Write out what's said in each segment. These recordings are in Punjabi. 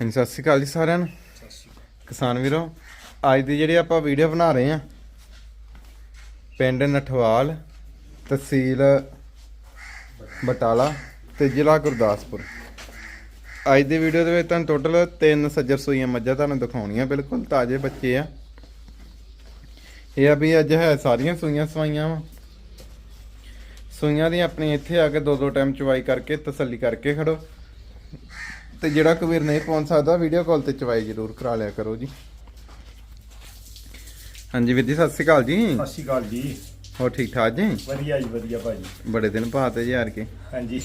ਹਾਂਜੀ, ਸਤਿ ਸ਼੍ਰੀ ਅਕਾਲ ਜੀ ਸਾਰਿਆਂ ਨੂੰ। ਕਿਸਾਨ ਵੀਰੋ, ਅੱਜ ਦੀ ਜਿਹੜੀ ਆਪਾਂ ਵੀਡੀਓ ਬਣਾ ਰਹੇ ਆ ਪਿੰਡ ਨਠਵਾਲ ਤਹਿਸੀਲ ਬਟਾਲਾ ਤੇ ਜ਼ਿਲ੍ਹਾ ਗੁਰਦਾਸਪੁਰ। ਅੱਜ ਦੀ ਵੀਡੀਓ ਦੇ ਵਿੱਚ ਤੁਹਾਨੂੰ ਟੋਟਲ ਤਿੰਨ ਸੱਜਰ ਸੂਈਆਂ ਮੱਝਾਂ ਤੁਹਾਨੂੰ ਦਿਖਾਉਣੀਆਂ ਬਿਲਕੁਲ, ਤਾਜ਼ੇ ਬੱਚੇ ਆ। ਇਹ ਆ ਵੀ ਅੱਜ ਹੈ ਸਾਰੀਆਂ ਸੂਈਆਂ ਸਵਾਈਆਂ ਵਾ। ਸੂਈਆਂ ਦੀ ਆਪਣੀ ਇੱਥੇ ਆ ਕੇ ਦੋ ਦੋ ਟਾਈਮ ਚਵਾਈ ਕਰਕੇ, ਤਸੱਲੀ ਕਰਕੇ ਖੜੋ। ਤੇ ਜਿਹੜਾ ਕਬੀਰ ਨਹੀਂ ਪਹੁੰਚ ਸਕਦਾ ਵੀਡੀਓ ਕਾਲ ਤੇ ਚਵਾਈ ਜ਼ਰੂਰ ਕਰਾ ਲਿਆ ਕਰੋ ਜੀ। ਹਾਂਜੀ ਵੀਰ ਜੀ ਸਤਿ ਸ਼੍ਰੀ ਅਕਾਲ ਜੀ। ਸਤਿ ਸ਼੍ਰੀ ਅਕਾਲ ਜੀ। ਹੋਰ ਠੀਕ ਠਾਕ ਜੀ? ਵਧੀਆ ਜੀ ਵਧੀਆ ਭਾਜੀ। ਬੜੇ ਦਿਨ ਬਾਅਦ ਤੇ ਯਾਰ ਕੇ। ਹਾਂਜੀ।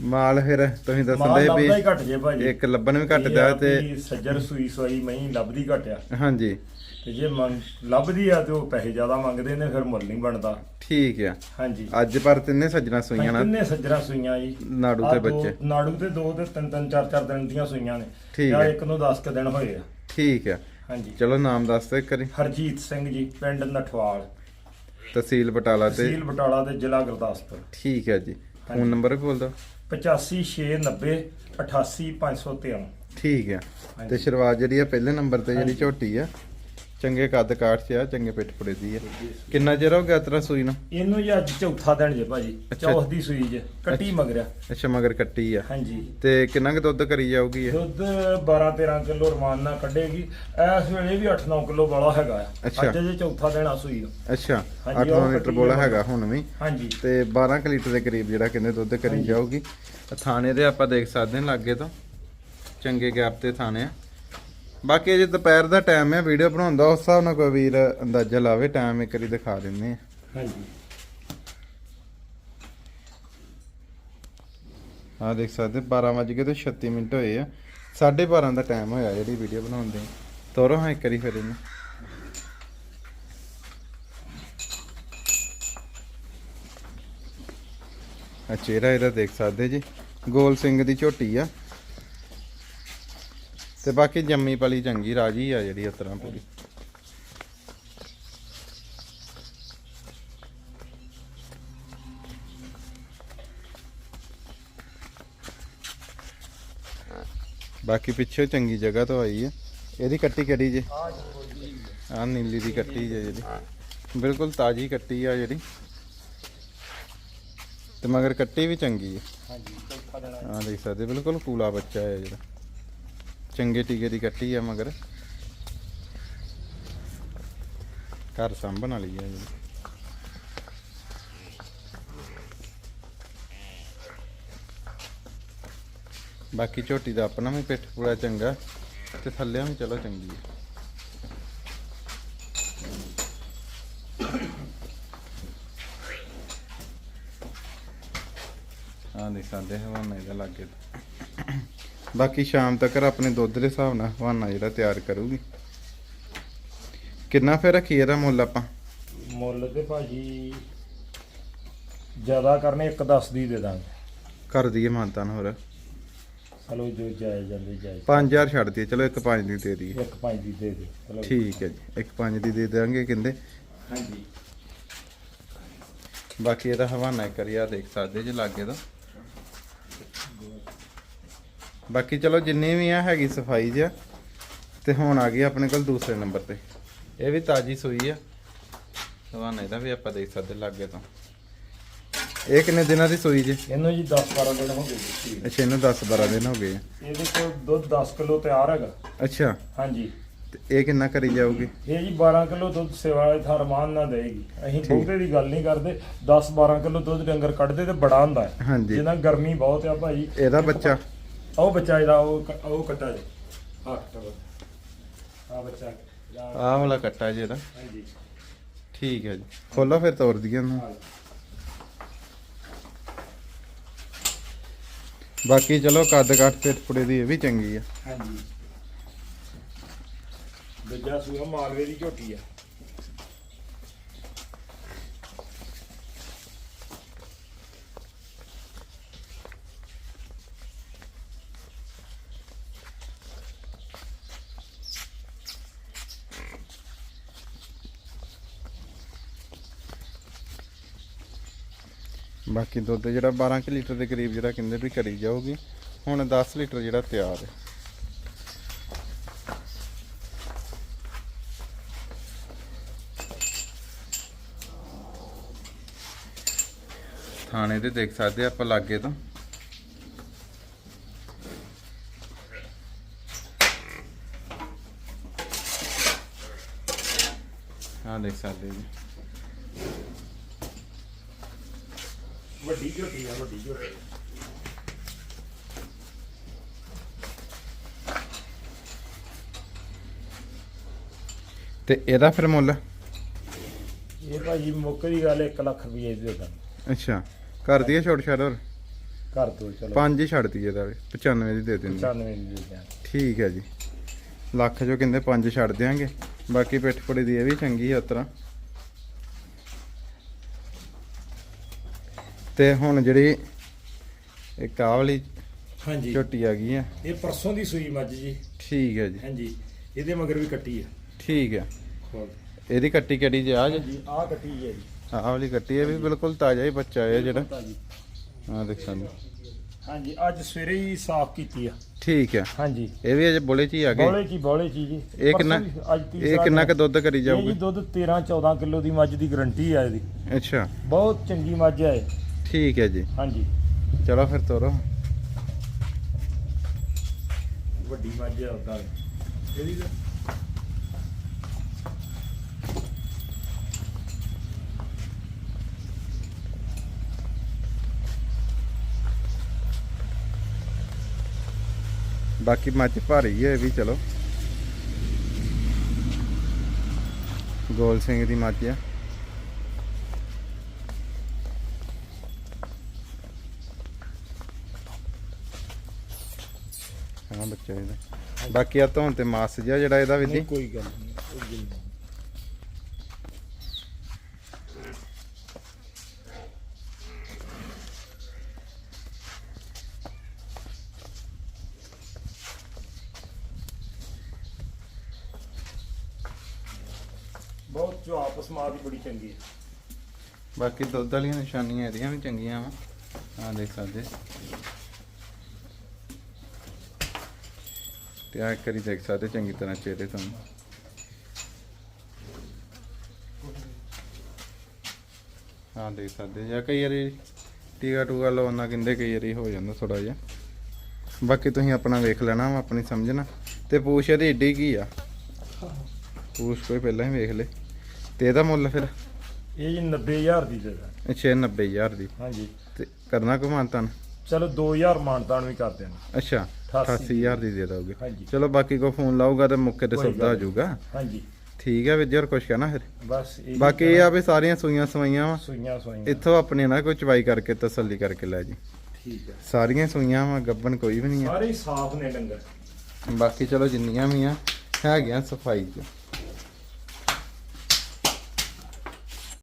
ਮਾਲ ਫਿਰ ਤੁਸੀਂ ਮਾਲ ਦੱਸਦੇ ਲੱਭਦਾ ਹੀ ਵੀ ਘਟ ਜੇ ਭਾਜੀ। ਇੱਕ ਲੱਭਣ ਵੀ ਇਹ ਘਟਦਾ ਆ ਤੇ ਵੀ ਸੱਜਰ ਸੂਈ ਸਵਾਈ ਮਹੀਂ ਲੱਭਦੀ ਘਟਿਆ ਹਾਂਜੀ। ਤੇ ਜੇ ਮੰਗ ਲੱਭਦੀ ਆ ਤੇ ਉਹ ਪੈਸੇ ਜ਼ਿਆਦਾ ਮੰਗਦੇ ਨੇ ਫਿਰ ਮੁੱਲ ਨਹੀਂ ਬਣਦਾ। ਠੀਕ ਆ। ਹਾਂਜੀ। ਅੱਜ ਪਰ ਤਿੰਨੇ ਸੱਜਣਾ ਸੂਈਆਂ ਨਾ। ਕਿੰਨੇ ਸੱਜਰਾਂ ਸੂਈਆਂ ਜੀ। ਨਾੜੂ ਆਹ ਤੇ ਦੋ- ਬੱਚੇ। ਨਾੜੂ ਤੇ ਦੋ ਤੇ ਤਿੰਨ ਤਿੰਨ ਚਾਰ ਚਾਰ ਦਿਨ ਦੀਆਂ ਸੂਈਆਂ ਨੇ। ਠੀਕ ਹੈ। ਇੱਕ ਨੂੰ 10 ਕ ਦਿਨ ਹੋਏ ਆ। ਠੀਕ ਆ। ਹਾਂਜੀ। ਚਲੋ ਨਾਮ ਦੱਸ ਦੇ ਕਰੀ ਹਰਜੀਤ ਸਿੰਘ ਜੀ ਪਿੰਡ ਨਠਵਾਲ। ਤਹਿਸੀਲ ਬਟਾਲਾ ਤੇ। ਤਹਿਸੀਲ ਬਟਾਲਾ ਤੇ ਜ਼ਿਲ੍ਹਾ ਗੁਰਦਾਸਪੁਰ। ਠੀਕ ਹੈ ਜੀ। ਫੋਨ। ਨੰਬਰ ਵੀ ਬੋਲ ਦਿਓ। 85690 88513 ਠੀਕ ਆ ਹਾਂਜੀ। ਤੇ ਸ਼ੁਰੂਆਤ ਜਿਹੜੀ ਆ ਪਹਿਲੇ ਨੰਬਰ ਤੇ ਜਿਹੜੀ। ਝੋਟੀ ਆ ਚੰਗੇ ਕੱਦ ਕਾਠ 'ਚ ਆ ਚੰਗੇ ਪਿੱਠ ਪੁੜੇ ਦੀ ਆ। ਕਿੰਨਾ ਚਿਰ ਹੋ ਗਿਆ ਤੇਰਾ ਸੂਈ ਨੂੰ? ਇਹਨੂੰ ਜੀ ਅੱਜ ਚੌਥਾ ਦਿਨ ਜੇ ਭਾਜੀ। ਚੌਥ ਦੀ ਸੂਈ ਜੇ ਕੱਟੀ ਮਗਰਿਆ ਅੱਛਾ ਮਗਰ ਕੱਟੀ ਆ। ਹਾਂਜੀ। ਤੇ ਕਿੰਨਾ ਕੁ ਦੁੱਧ ਕਰੀ ਜਾਊਗੀ ਇਹ? ਦੁੱਧ 12 13 ਕਿਲੋ ਰਮਾਨ ਨਾਲ ਕੱਢੇਗੀ। ਇਸ ਵੇਲੇ ਵੀ 8 9 ਕਿਲੋ ਵਾਲਾ ਹੈਗਾ ਆ। ਅੱਜ ਜੇ ਚੌਥਾ ਦਿਨ ਆ ਸੂਈ ਨੂੰ। ਅੱਛਾ ਹਾਂਜੀ, 8 ਉਹ ਲੀਟਰ ਕੱਟੀ ਬੋਲਾ। ਹੈਗਾ ਹੁਣ ਵੀ। ਹਾਂਜੀ। ਤੇ 12 ਕੁ ਲੀਟਰ ਦੇ ਕਰੀਬ ਜਿਹੜਾ ਕਹਿੰਦੇ ਦੁੱਧ ਕਰੀ। ਜਾਊਗੀ। ਥਾਣੇ ਦੇ ਆਪਾਂ ਦੇਖ ਸਕਦੇ ਹਾਂ ਲਾਗੇ ਤੋਂ। ਚੰਗੇ ਗੈਪ ਤੇ ਥਾਣੇ ਆ। ਬਾਕੀ ਅਜੇ ਦੁਪਹਿਰ ਦਾ ਟਾਈਮ ਹੈ ਵੀਡੀਓ ਬਣਾਉਣ ਦਾ ਉਸ ਹਿਸਾਬ ਨਾਲ ਕੋਈ ਵੀਰ ਅੰਦਾਜ਼ਾ ਲਾਵੇ ਟਾਈਮ ਇੱਕ ਵਾਰੀ ਦਿਖਾ ਦਿੰਦੇ ਆ। ਹਾਂਜੀ। ਆ ਦੇਖ ਸਕਦੇ 12 ਵਜ ਕੇ ਤੇ 36 ਮਿੰਟ ਹੋਏ ਆ। 12:30 ਦਾ ਟਾਈਮ ਹੋਇਆ ਜਿਹੜੀ ਵੀਡੀਓ ਬਣਾਉਣ ਦੇ। ਤੋਰੋ ਹਾਂ ਇੱਕ ਵਾਰੀ ਫਿਰ ਇਹਨੂੰ। ਆ ਚਿਹਰਾ ਇਹਦਾ ਦੇਖ ਸਕਦੇ ਜੀ। ਗੋਲ ਸਿੰਘ ਦੀ ਝੋਟੀ ਆ। ਤੇ ਬਾਕੀ ਜੰਮੀ ਪਲੀ ਚੰਗੀ ਰਾਜੀ ਆ ਜਿਹੜੀ ਇਸ ਤਰ੍ਹਾਂ ਪੂਰੀ। ਬਾਕੀ ਪਿੱਛੇ ਚੰਗੀ ਜਗ੍ਹਾ ਤੋਂ ਆਈ ਹੈ। ਇਹਦੀ ਕੱਟੀ ਕਿਹੜੀ ਜੇ? ਆ ਨੀਲੀ ਦੀ ਕੱਟੀ ਜੇ ਜਿਹੜੀ ਬਿਲਕੁਲ ਤਾਜੀ ਕੱਟੀ ਆ ਜਿਹੜੀ। ਤੇ ਮਗਰ ਕੱਟੀ ਵੀ ਚੰਗੀ ਹੈ। ਹਾਂਜੀ ਆ ਦੇਖ ਸਕਦੇ ਬਿਲਕੁਲ ਕੂਲਾ ਬੱਚਾ ਹੈ ਜਿਹੜਾ। ਚੰਗੇ ਟੀਕੇ ਦੀ ਕੱਟੀ ਆ ਮਗਰ। ਘਰ ਸੰਭਣ ਵਾਲੀ ਹੈ ਜੀ। ਬਾਕੀ ਝੋਟੀ ਦਾ ਆਪਣਾ ਵੀ ਪਿੱਠ ਪੂਰਾ ਚੰਗਾ ਤੇ ਥੱਲਿਆਂ ਵੀ ਚਲੋ ਚੰਗੀ ਹੈ ਹਾਂ ਦੇਖ ਸਕਦੇ ਹਵਾਨਾ ਇਹਦਾ ਲੱਗੇ। ਬਾਕੀ ਸ਼ਾਮ ਤੱਕ ਆਪਣੇ ਦੁੱਧ ਦੇ ਹਿਸਾਬ ਨਾਲ ਹਵਾਨਾ ਜਿਹੜਾ ਤਿਆਰ ਕਰੂਗੀ। ਕਿੰਨਾ ਫਿਰ ਰੱਖੀ ਇਹਦਾ ਮੁੱਲ ਆਪਾਂ? ਮੁੱਲ ਤੇ ਭਾਜੀ ਜ਼ਿਆਦਾ ਕਰਨੇ ਇੱਕ 10 ਦੀ ਦੇ ਦਾਂਗੇ। ਕਰ ਦਈਏ ਮਾਨਤਾਨ ਹੋਰ। ਚਲੋ ਜੋ ਜਾਇਜ਼ ਜਾਂਦੇ ਜਾਇਜ਼। 5000 ਛੱਡ ਦਈਏ ਚਲੋ ਇੱਕ 5 ਦੀ ਦੇ ਦਈਏ। ਇੱਕ ਪੰਜ ਦੀ ਦੇ ਦੇ ਚਲੋ। ਠੀਕ ਹੈ ਜੀ ਇੱਕ 5 ਦੀ ਦੇ ਦੇਵਾਂਗੇ ਕਹਿੰਦੇ। ਹਾਂਜੀ। ਬਾਕੀ ਇਹਦਾ ਹਵਾਨਾ ਇੱਕ ਵਾਰੀ ਆ ਦੇਖ ਸਕਦੇ ਜੇ ਲਾਗੇ ਦਾ ਬਾਕੀ ਚਲੋ ਜਿੰਨੀ ਵੀ ਆ ਹੈਗੀ ਸਫ਼ਾਈ ਜਿਆ ਤੇ ਹੁਣ ਆ ਗਈ ਆਪਣੇ ਕੋਲ ਦੂਸਰੇ ਨੰਬਰ ਤੇ। ਇਹ ਵੀ ਤਾਜੀ ਸੂਈ ਆ। ਹਵਾਨਾ ਇਹਦਾ ਵੀ ਆਪਾਂ ਦੇਖ ਸਕਦੇ ਲਾਗੇ ਤੋਂ। ਇਹ ਕਿੰਨੇ ਦਿਨਾਂ ਦੀ ਸੂਈ ਜੇ? ਇਹਨੂੰ ਜੀ 10 12 ਦਿਨ ਹੋ ਗਏ ਜੀ ਅੱਛਾ ਇਹਨੂੰ 10 12 ਦਿਨ ਹੋ ਗਏ ਆ। ਇਹਦੇ ਕੋਲ ਦੁੱਧ 10 ਕਿਲੋ ਤਿਆਰ ਹੈਗਾ। ਅੱਛਾ। ਹਾਂਜੀ। ਤੇ ਇਹ ਕਿੰਨਾ ਕਰੀ ਜਾਊਗੀ? ਇਹ ਜੀ 12 ਕਿਲੋ ਦੁੱਧ ਸੇਵਾ ਵਾਲੇ ਥਾਂ ਰਮਾਨ ਨਾ ਦੇਗੀ ਅਸੀਂ ਬਹੁਤੇ ਦੀ ਗੱਲ ਨਹੀਂ ਕਰਦੇ। 10 12 ਕਿਲੋ ਦੁੱਧ ਡੰਗਰ ਕੱਢਦੇ ਤੇ ਬੜਾ ਹੁੰਦਾ ਹੈ। ਜਿਹਨਾਂ ਗਰਮੀ ਬਹੁਤ ਆ ਭਾਈ। ਇਹਦਾ ਬੱਚਾ? ਉਹ ਬੱਚਾ ਇਹਦਾ ਉਹ ਕ- ਉਹ ਕੱਟਾ ਜੀ। ਕੱਟਾ ਆ ਬੱਚਾ। ਆਹ ਵਾਲਾ ਕੱਟਾ ਜੀ ਇਹਦਾ। ਹਾਂਜੀ। ਠੀਕ ਹੈ ਜੀ। ਖੋਲੋ ਫਿਰ ਤੋੜ ਦਈਏ ਉਹਨੂੰ ਹਾਂ। ਬਾਕੀ ਚਲੋ ਕੱਦ ਕੱਟ ਪਿੱਠ ਪੁੜੇ ਦੀ ਇਹ ਵੀ ਚੰਗੀ ਆ। ਹਾਂਜੀ। ਦੂਜਾ ਸੂਹਾ ਮਾਲਵੇ ਦੀ ਝੋਟੀ ਆ। ਬਾਕੀ ਦੁੱਧ ਜਿਹੜਾ 12 ਕਿ ਲੀਟਰ ਦੇ ਕਰੀਬ ਜਿਹੜਾ ਕਿੰਨੇ ਵੀ ਕਰੀ ਜਾਊਗੀ, ਹੁਣ 10 ਲੀਟਰ ਜਿਹੜਾ ਤਿਆਰ ਹੈ। ਥਾਣੇ ਤੇ ਦੇਖ ਸਕਦੇ ਆਪਾਂ ਲਾਗੇ ਤੋਂ। ਆ ਦੇਖ ਸਕਦੇ ਜੀ। ਵੱਡੀ ਝੋਟੀ ਆ ਵੱਡੀ ਝੋਟੀ। ਤੇ ਇਹਦਾ ਫਿਰ ਮੁੱਲ? ਇਹ ਭਾਜੀ ਮੁੱਕ ਦੀ ਗੱਲ 1 ਲੱਖ ਰੁਪਏ ਦੀ ਦੇ ਅੱਛਾ ਕਰ ਦਈਏ ਛੋਟ ਛਾੜ ਹੋਰ? ਕਰ ਦੋ ਚਲੋ। ਪੰਜ ਹੀ ਛੱਡ ਦਈਏ ਦਾ 95 ਦੀ ਦੇ ਦਿੰਦੇ। 95 ਦੀ ਦੇ ਦਾਂ ਠੀਕ ਹੈ ਜੀ। ਲੱਖ ਜੋ ਕਹਿੰਦੇ ਪੰਜ ਛੱਡ ਦਿਆਂਗੇ। ਬਾਕੀ ਪਿੱਠ ਪੁੜੀ ਦੀ ਇਹ ਵੀ ਚੰਗੀ ਹੈ ਤੇ ਹੁਣ ਜਿਹੜੀ ਇੱਕ ਆਹ ਵਾਲੀ ਹਾਂਜੀ। ਝੋਟੀ ਆ ਗਈ ਹੈ ਇਹ ਪਰਸੋਂ ਦੀ ਸੂਈ ਮੱਝ ਜੀ। ਠੀਕ ਹੈ ਜੀ। ਹਾਂਜੀ ਇਹਦੇ ਮਗਰ ਵੀ ਕੱਟੀ ਆ। ਠੀਕ ਹੈ ਖੋਲ ਇਹਦੀ ਕੱਟੀ ਕਿਹੜੀ ਜੀ ਆ ਜੀ? ਆ ਕੱਟੀ ਹੈ ਜੀ ਆਹ ਵਾਲੀ ਕੱਟੀ ਇਹ ਵੀ ਬਿਲਕੁਲ ਤਾਜ਼ਾ ਹੀ ਬੱਚਾ ਹੈ ਜਿਹੜਾ। ਹਾਂ ਦੇਖ ਸਕਦੇ ਹਾਂਜੀ ਅੱਜ ਸਵੇਰੇ ਹੀ ਸਾਫ਼ ਕੀਤੀ ਆ। ਠੀਕ ਹੈ ਹਾਂਜੀ। ਇਹ ਵੀ ਅਜੇ ਬੋਲੇ ਚ ਹੀ ਆ ਗਏ। ਬੋਲੇ ਕੀ ਬੋਲੇ ਕੀ ਜੀ। ਇਹ ਕਿੰਨਾ ਇਹ ਕਿੰਨਾ ਕੁ। ਦੁੱਧ ਕਰੀ ਇਹ ਜਾਊਗੀ ਦੁੱਧ 13 14 ਕਿਲੋ ਦੀ ਮੱਝ ਦੀ ਗਰੰਟੀ ਆ ਇਹਦੀ। ਅੱਛਾ। ਬਹੁਤ ਚੰਗੀ ਮੱਝ ਹੈ ਇਹ। ਠੀਕ ਹੈ ਜੀ। ਹਾਂਜੀ। ਚਲੋ ਫਿਰ ਤੋਰੋ। ਵੱਡੀ ਮੱਝ ਹੈ ਉਦਾਂ। ਇਹਦੀ ਤਾਂ ਬਾਕੀ ਮੱਝ ਭਾਰੀ ਹੈ ਵੀ ਚਲੋ। ਗੋਲ ਸਿੰਘ ਦੀ ਮੱਝ ਆ ਹਾਂ ਬੱਚਾ ਇਹਦਾ ਬਾਕੀ ਆ ਧੌਣ ਤੇ ਮਾਸ ਜਿਹਾ ਜਿਹੜਾ ਇਹਦਾ ਵੀ ਨਹੀਂ ਕੋਈ ਗੱਲ ਨਹੀਂ ਕੋਈ ਗੱਲ ਨਹੀਂ। ਬਹੁਤ ਜੋ ਆਪਸ ਮਾਂ ਦੀ ਬੜੀ ਚੰਗੀ ਹੈ। ਬਾਕੀ ਦੁੱਧ ਵਾਲੀਆਂ ਨਿਸ਼ਾਨੀਆਂ ਇਹਦੀਆਂ ਵੀ ਚੰਗੀਆਂ ਵਾ। ਆ ਦੇਖ ਸਕਦੇ। ਤੇ ਆ ਕਰੀ ਦੇਖ ਸਕਦੇ ਚੰਗੀ ਤਰ੍ਹਾਂ ਚਿਹਰੇ ਤੋਂ ਹਾਂ ਦੇਖ ਸਕਦੇ ਜਾਂ ਕਈ ਵਾਰੀ ਟੀਕਾ ਟੂਕਾ ਲਾਉਣਾ ਕਹਿੰਦੇ ਕਈ ਵਾਰੀ ਹੋ ਜਾਂਦਾ ਥੋੜਾ ਜਿਹਾ। ਬਾਕੀ ਤੁਸੀਂ ਆਪਣਾ ਵੇਖ ਲੈਣਾ ਵਾ ਆਪਣੀ ਸਮਝਣਾ ਤੇ ਪੂਛ ਇਹਦੀ ਏਡੀ ਕੀ ਆ? ਪੂਛ ਕੋਈ ਪਹਿਲਾਂ ਹੀ ਵੇਖ ਲੈ। ਤੇ ਇਹਦਾ ਮੁੱਲ ਫਿਰ? ਇਹ ਜੀ 90000 ਦੀ ਦੇ ਅੱਛਾ 90000 ਦੀ। ਹਾਂਜੀ। ਤੇ ਕਰਨਾ ਕੋ ਮਾਨਤਨ? ਚਲੋ 2000 ਮਾਨਤਾਨ ਵੀ ਕਰ ਦੇਣਾ ਅੱਛਾ। 88000 ਦੀ ਦੇ ਦੋਗੇ। ਚਲੋ ਬਾਕੀ ਕੋ ਫੋਨ ਲਾਊਗਾ ਤੇ ਮੁੱਕੇ ਤੇ ਸੌਦਾ ਹੋ ਜਾਊਗਾ। ਹਾਂਜੀ। ਠੀਕ ਹੈ ਵੀਰ ਕੁਛ ਕਹਿਣਾ ਫਿਰ? ਬਸ ਬਾਕੀ ਇਹ ਆ ਵੀ ਸਾਰੀਆਂ ਸੂਈਆਂ ਸਵਾਈਆਂ ਵਾ। ਸੂਈਆਂ ਸੂਈਆਂ ਇੱਥੋਂ ਆਪਣੇ ਨਾ ਕੋਈ ਚਵਾਈ ਕਰਕੇ ਤਸੱਲੀ ਕਰਕੇ ਲੈ ਜੀ। ਠੀਕ ਹੈ ਸਾਰੀਆਂ ਸੂਈਆਂ ਵਾ ਗੱਬਨ ਕੋਈ ਵੀ ਨਹੀਂ ਆ। ਸਾਰੇ ਸਾਫ਼ ਨੇ ਡੰਗਰ। ਬਾਕੀ ਚਲੋ ਜਿੰਨੀਆਂ ਵੀ ਆ ਹੈਗੀਆਂ ਸਫ਼ਾਈ ਚ।